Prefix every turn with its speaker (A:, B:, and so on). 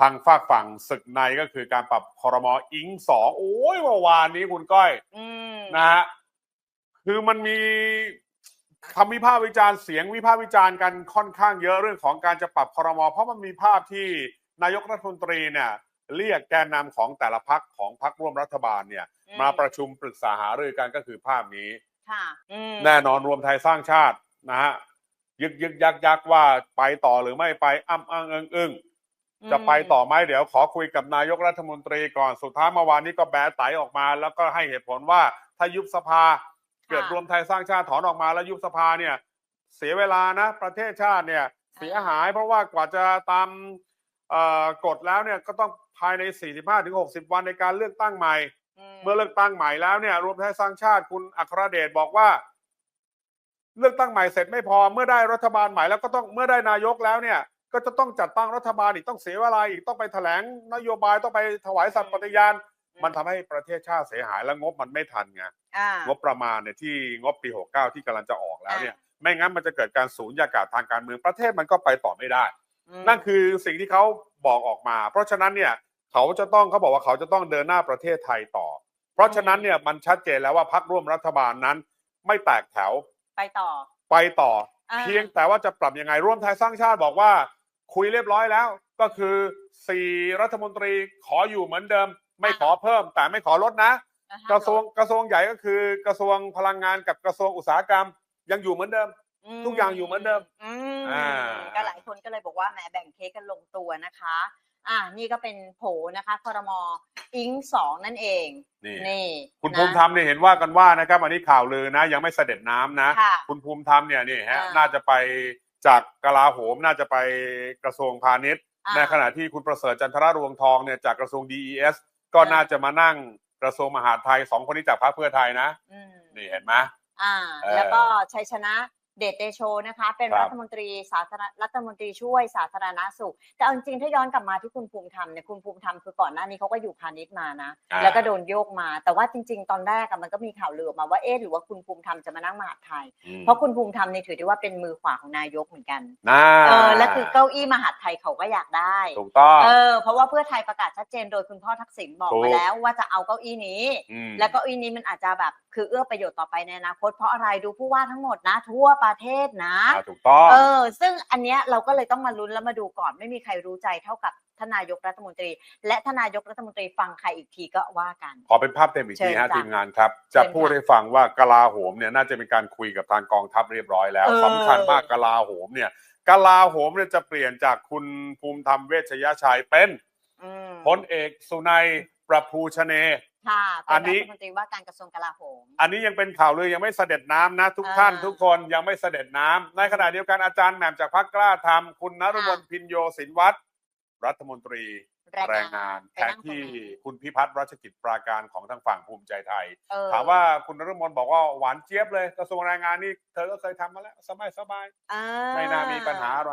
A: ทางฝากฝั่งศึกในก็คือการปรับคอรมออิงสองโอ้ยเมื่อวานนี้คุณก้อย
B: อืม
A: นะฮะคือมันมีคำวิพากษ์วิจารณ์เสียงวิพากษ์วิจารณ์กันค่อนข้างเยอะเรื่องของการจะปรับคอรมอเพราะมันมีภาพที่นายกรัฐมนตรีเนี่ยเรียกแกนนำของแต่ละพักของพักร่วมรัฐบาลเนี่ย
B: อืม
A: มาประชุมปรึกษาหารือกันก็คือภาพนี้
B: ค่ะอืม
A: แน่นอนรวมไทยสร้างชาตินะฮะยึกยึกยักยักว่าไปต่อหรือไม่ไปอ้ำอ้างอึ้งอึ้ง จะไปต่อไหมเดี๋ยวขอคุยกับนายกรัฐมนตรีก่อนสุดท้ายเมื่อวานนี้ก็แบะไตออกมา แล้วก็ให้เหตุผลว่าถ้ายุบสภาเกิดรวมไทยสร้างชาติถอนออกมาแล้วยุบสภาเนี่ย เสียเวลานะ ประเทศชาติเนี่ย เสียหายเพราะว่ากว่าจะตามเอ่อกฎแล้วเนี่ยก็ต้องภายใน 45-60 วันในการเลือกตั้งใหม่ เมื่อเลือกตั้งใหม่แล้วเนี่ย รวมไทยสร้างชาติคุณอัครเดชบอกว่า เลือกตั้งใหม่เสร็จไม่พอเมื่อได้รัฐบาลใหม่แล้วก็ต้องเมื่อได้นายกแล้วเนี่ย ก็จะต้องจัดตั้งรัฐบาลอีกต้องเสียเวลาอีกต้องไปแถลงนโยบายต้องไปถวายสัตย์ปฏิญาณมันทำให้ประเทศชาติเสียหายและงบมันไม่ทันไง
B: อ่าง
A: บประมาณเนี่ยที่งบปี 69 ที่กำลังจะออกแล้วเนี่ยไม่งั้นมันจะเกิดการสูญญากาศทางการเมืองประเทศมันก็ไปต่อไม่ได้
B: ม
A: นั่นคือสิ่งที่เขาบอกออกมา เพราะฉะนั้นเนี่ยเขาจะต้องเขาบอกว่าเขาจะต้องเดินหน้าประเทศไทยต่อ เพราะฉะนั้นเนี่ยมันชัดเจนแล้วว่าพักร่วมรัฐบาลนั้น ไม่แตกแถว
B: ไปต่อ
A: ไปต่อ
B: อ่า
A: เพียงแต่ว่าจะปรับยังไงร่วมไทยสร้างชาติบอกว่า คุยเรียบร้อยแล้ว ก็คือสี่รัฐมนตรีขออยู่เหมือนเดิม ไม่ขอเพิ่มแต่ไม่ขอลดนะ
B: อ่าฮ
A: กระทรวงกระทรวงใหญ่ก็คือ กระทรวงพลังงานกับกระทรวงอุตสาหกรรม ยังอยู่เหมือนเดิม
B: ม
A: ทุกอย่างอยู่เหมือนเดิม
B: อืม
A: อ่า
B: ก็หลายคนก็เลยบอกว่าแหมแบ่งเค้กกันลงตัวนะคะอ่านี่ก็เป็นโผนะคะคอรมออิงสองนั่นเอง
A: นี่
B: นี่
A: คุณ
B: นะ
A: ภูมิธรรมเนี่ยเห็นว่ากันว่านะครับ อันนี้ข่าวลือนะ ยังไม่เสด็จน้ำนะ
B: ค่ะ
A: คุณภูมิธรรมเนี่ยนี่ฮะ
B: อ่า
A: น่าจะไป จากกลาโหมน่าจะไปกระทรวงพาณิชย์
B: อ่า
A: ในขณะที่คุณประเสริฐจันทรรวงทองเนี่ยจากกระทรวง DES ก็
B: อ่า
A: น่าจะมานั่งกระทรวงมหาดไทยสองคนนี้จากพรรคเพื่อไทยนะ
B: อืม
A: นี่เห็นไหม
B: อ่า
A: เออ
B: แล้วก็ชัยชนะ เดชเตโชนะคะ เป็น
A: ครับ
B: รัฐมนตรีสาธารณรัฐมนตรีช่วยสาธารณสุข แต่เอาจริงๆถ้าย้อนกลับมาที่คุณภูมิธรรมเนี่ยคุณภูมิธรรมคือก่อนหน้านี้เขาก็อยู่พาณิชย์มานะ
A: อ่า
B: แล้วก็โดนโยกมา แต่ว่าจริง ๆ ตอนแรกอะมันก็มีข่าวลือออกมาว่าเอ๊ะหรือว่าคุณภูมิธรรมจะมานั่งมหาดไทย
A: อืม
B: เพราะคุณภูมิธรรมเนี่ยถือได้ว่าเป็นมือขวาของนายกเหมือนกัน
A: น่า
B: เออและคือเก้าอี้มหาดไทยเขาก็อยากได้
A: ถูกต้อง
B: เออเพราะว่าเพื่อไทยประกาศชัดเจนโดยคุณพ่อทักษิณบอก
A: ถูก
B: มาแล้วว่าจะเอาเก้าอี้นี้
A: ม
B: และเก้าอี้นี้มันอาจจะแบบคือเอื้อประโยชน์ต่อไปในอนาคตเพราะอะไรดูผู้ว่าทั้งหมดนะทั่วประเทศนะ
A: อ่าถูกต้อง
B: เออ ซึ่งอันเนี้ยเราก็เลยต้องมาลุ้นแล้วมาดูก่อน ไม่มีใครรู้ใจเท่ากับทานนายกรัฐมนตรี และทานนายกรัฐมนตรีฟังใครอีกทีก็ว่ากัน
A: ขอเป็นภาพเต็มอีก
B: เชิ
A: ที
B: ญ
A: ฮะ
B: จ้ะ
A: ทีมงานครับ
B: เชิ
A: จะ
B: ญ
A: พูด
B: ค่ะ
A: ให้ฟังว่ากลาโหมเนี่ยน่าจะมีการคุยกับทางกองทัพเรียบร้อยแล้ว
B: เออ
A: สำคัญมากกลาโหมเนี่ยกลาโหมเนี่ยจะเปลี่ยนจากคุณภูมิธรรมเวชยชัยเป็น
B: อืม
A: พลเอกสุนัยประภูชเน
B: ค่ะ
A: อั
B: เป็น
A: นนี้
B: รัฐมนตรีว่าการกระทรวงกลาโหม
A: อันนี้ยังเป็นข่าวลือยังไม่เสด็จน้ำนะ ทุก
B: อ่า
A: ท่านทุกคนยังไม่เสด็จน้ำในขณะเดียวกันอาจารย์แหม่มจากพรรคกล้าทำคุณนรุมน
B: ค่ะ
A: พินโยสินวัตรรัฐมนตรี
B: แรง
A: แรงงาน
B: ไป
A: แทน
B: นั่งตรง
A: ที่
B: ไหน
A: คุณพิพัฒน์รัชกิจปราการของทางฝั่งภูมิใจไทย
B: เออ
A: ถามว่าคุณนรุมนบอกว่าหวานเจี๊ยบเลยกระทรวงแรงงานนี่เธอก็เคยทำมาแล้วสบายสบาย
B: อ่า
A: ๆไม่น่ามีปัญหาอะไร